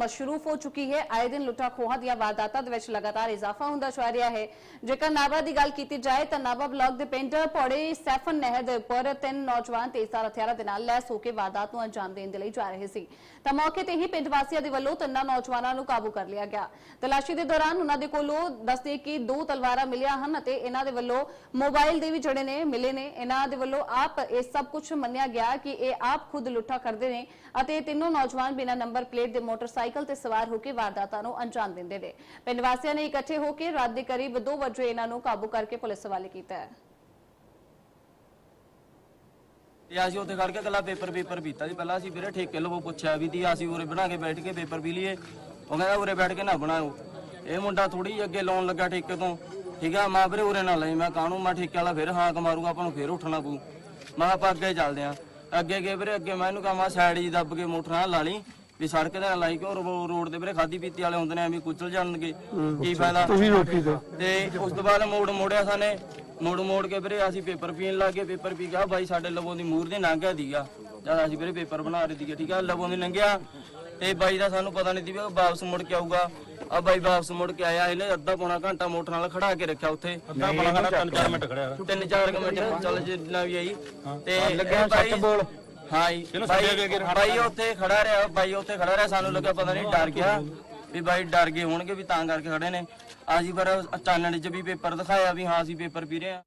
ਮਸ਼ਰੂਫ ਹੋ ਚੁੱਕੀ ਹੈ। ਆਏ ਦਿਨ ਲੁੱਟਾਂ ਖੋਹਾਂ ਦੀਆਂ ਵਾਰਦਾਤਾਂ ਦੇ ਵਿੱਚ ਲਗਾਤਾਰ ਇਜ਼ਾਫਾ ਹੁੰਦਾ ਜਾ ਰਿਹਾ ਹੈ। ਜੇਕਰ ਨਾਭਾ ਦੀ ਗੱਲ ਕੀਤੀ ਜਾਏ ਤਾਂ ਨਾਭਾ ਬਲਾਕ ਦੇ ਪਿੰਡ ਪੌੜੇ ਸੈਫਨ ਨਹਿਰ ਦੇ ਉੱਪਰ ਤਿੰਨ ਨੌਜਵਾਨ ਤੇਜ਼ਧਾਰ ਹਥਿਆਰਾਂ ਦੇ ਨਾਲ ਲੈਸ ਹੋ ਕੇ ਵਾਰਦਾਤ ਨੂੰ ਅੰਜਾਮ ਦੇਣ ਦੇ ਲਈ ਜਾ ਰਹੇ ਸੀ। ਤਾਂ ਮੌਕੇ ਤੇ ਹੀ ਪਿੰਡ ਵਾਸੀਆਂ ਦੇ ਵੱਲੋਂ ਤਿੰਨਾਂ ਨੌਜਵਾਨਾਂ ਨੂੰ ਕਾਬੂ ਕਰ ਲਿਆ ਗਿਆ। ਤਲਾਸ਼ੀ ਦੇ ਦੌਰਾਨ ਉਹਨਾਂ ਦੇ ਕੋਲੋਂ ਦੱਸਦੇ ਕਿ ਦੋ ਤਲਵਾਰਾਂ ਮਿਲੀਆਂ ਹਨ ਅਤੇ ਇਹਨਾਂ ਦੇ ਵੱਲੋਂ ਮੋਬਾਈਲ ਦੇ ਵੀ ਜਿਹੜੇ ਨੇ, ਮਿਲੇ ਨੇ। ਇਹਨਾਂ ਦੇ ਵੱਲੋਂ ਆਪ ਇਹ ਸਭ ਕੁਝ ਮੰਨਿਆ ਗਿਆ ਕਿ ਇਹ ਆਪ ਖੁਦ ਲੁੱਟਾ ਕਰਦੇ ਨੇ ਅਤੇ ਇਹ ਤਿੰਨੋਂ ਨੌਜਵਾਨ ਬਿਨਾਂ ਨੰਬਰ ਪਲੇਟ ਦੇ ਮੋਟਰਸਾਈਕਲ ਤੇ ਸਵਾਰ ਹੋ ਕੇ ਵਾਰਦਾਤਾਂ ਨੂੰ ਅੰਜਾਮ ਦਿੰਦੇ ਨੇ। ਪਿੰਡ ਵਾਸੀਆਂ ਨੇ ਇਕੱਠੇ ਹੋ ਕੇ ਰਾਤ ਦੇ ਕਰੀਬ 2 ਵਜੇ ਇਹਨਾਂ ਨੂੰ ਕਾਬੂ ਕਰਕੇ ਪੁਲਿਸ ਹਵਾਲੇ ਕੀਤਾ ਹੈ। ਤੇ ਅਸੀਂ ਉੱਥੇ ਖੜ ਕੇ ਕੱਲਾ ਪੇਪਰ ਪੇਪਰ ਪੀਤਾ ਸੀ ਪਹਿਲਾਂ ਅਸੀਂ ਵੀਰੇ ਠੇਕੇ ਲਵੋ ਪੁੱਛਿਆ ਵੀ ਤੀ ਅਸੀਂ ਉਰੇ ਬਣਾ ਕੇ ਬੈਠ ਕੇ ਪੇਪਰ ਪੀ ਲਈਏ। ਉਹ ਕਹਿੰਦਾ ਉਰੇ ਬੈਠ ਕੇ ਨਾ ਬਣਾਓ। ਇਹ ਮੁੰਡਾ ਥੋੜੀ ਜਿਹੀ ਅੱਗੇ ਲਾਉਣ ਲੱਗਾ ਠੇਕੇ ਤੋਂ। ਠੀਕ ਆ, ਮੈਂ ਵੀਰੇ ਉਰੇ ਨਾ ਲਈ। ਮੈਂ ਕਾਹਨੂੰ? ਮੈਂ ਠੇਕੇ ਵਾਲਾ ਫਿਰ ਹਾਂ ਕਮਾਰੂਗਾ ਆਪਾਂ ਨੂੰ ਫਿਰ ਉੱਠਣਾ ਪਊ। ਮੈਂ ਕਿਹਾ ਆਪਾਂ ਅੱਗੇ ਚੱਲਦੇ ਆਂ। ਅੱਗੇ ਗਏ ਵੀਰੇ, ਅੱਗੇ ਮੈਂ ਇਹਨੂੰ ਕਹਾਂ, ਮੈਂ ਸਾਈਡ ਜੀ ਦੱਬ ਕੇ ਮੋਟਰ ਨਾਲ ਲਾ ਲਈ। ਵੀ ਸੜਕ ਦੇ ਨਾਲ ਲਾਈ ਕਿ ਰੋਡ ਦੇ ਵੀਰੇ ਖਾਦੀ ਪੀਤੀ ਵਾਲੇ ਹੁੰਦੇ ਨੇ ਐਵੇਂ ਕੁਚਲ ਜਾਣਗੇ। ਕੀ ਫਾਇਦਾ? ਤੁਸੀਂ ਰੋਟੀ ਤੇ ਤੇ ਉਸ ਤੋਂ ਬਾਅਦ ਮੋੜ ਮੋੜਿਆ ਸਾਨੇ। ਮੋੜ ਮੋੜ ਕੇ ਵੀਰੇ ਅਸੀਂ ਪੇਪਰ ਪੀਣ ਲੱਗੇ ਪੇਪਰ ਪੀ ਗਿਆ ਬਾਈ ਸਾਡੇ ਲਵੋਂ ਦੀ ਮੂਰ ਦੇ ਲੰਘਿਆ ਦੀਗਾ ਜਦ ਅਸੀਂ ਵੀਰੇ ਪੇਪਰ ਬਣਾ ਰਹੇ ਸੀਗੇ ਠੀਕ ਆ? ਲਵੋਂ ਦੀ ਲੰਘਿਆ ਤੇ ਬਾਈ ਦਾ ਸਾਨੂੰ ਪਤਾ ਨਹੀਂ ਸੀ ਵੀ ਉਹ ਵਾਪਸ ਮੁੜ ਕੇ ਆਊਗਾ। ਆ ਬਾਈ ਵਾਪਸ ਮੁੜ ਕੇ ਆਇਆ ਇਹਨੇ ਅੱਧਾ ਪੌਣਾ ਘੰਟਾ ਮੋਟਰ ਨਾਲ ਖੜਾ ਕੇ ਰੱਖਿਆ ਉੱਥੇ। ਅੱਧਾ ਬੜਾ ਘੰਟਾ ਤਿੰਨ ਚਾਰ ਮਿੰਟ ਖੜਿਆ। ਤਿੰਨ ਚਾਰ ਕੁ ਮਿੰਟ ਚੱਲ ਜਿੰਨਾ ਵੀ ਆਈ। ਤੇ ਲੱਗਿਆ ਬਾਈ ਬੋਲ। ਹਾਂ ਜੀ। ਬਾਈ ਬਾਈ ਉੱਥੇ ਖੜਾ ਰਿਹਾ ਬਾਈ ਉੱਥੇ ਖੜਾ ਰਿਹਾ ਸਾਨੂੰ ਲੱਗਾ ਪਤਾ ਨਹੀਂ ਡਰ ਗਿਆ ਵੀ ਬਾਈ ਡਰ ਗਏ ਹੋਣਗੇ ਵੀ ਤਾਂ ਕਰਕੇ ਖੜੇ ਨੇ। ਅਸੀਂ ਪਰ ਚਾਨਣ 'ਚ ਵੀ ਪੇਪਰ ਦਿਖਾਇਆ ਵੀ ਹਾਂ ਅਸੀਂ ਪੇਪਰ ਪੀ ਰਹੇ ਹਾਂ।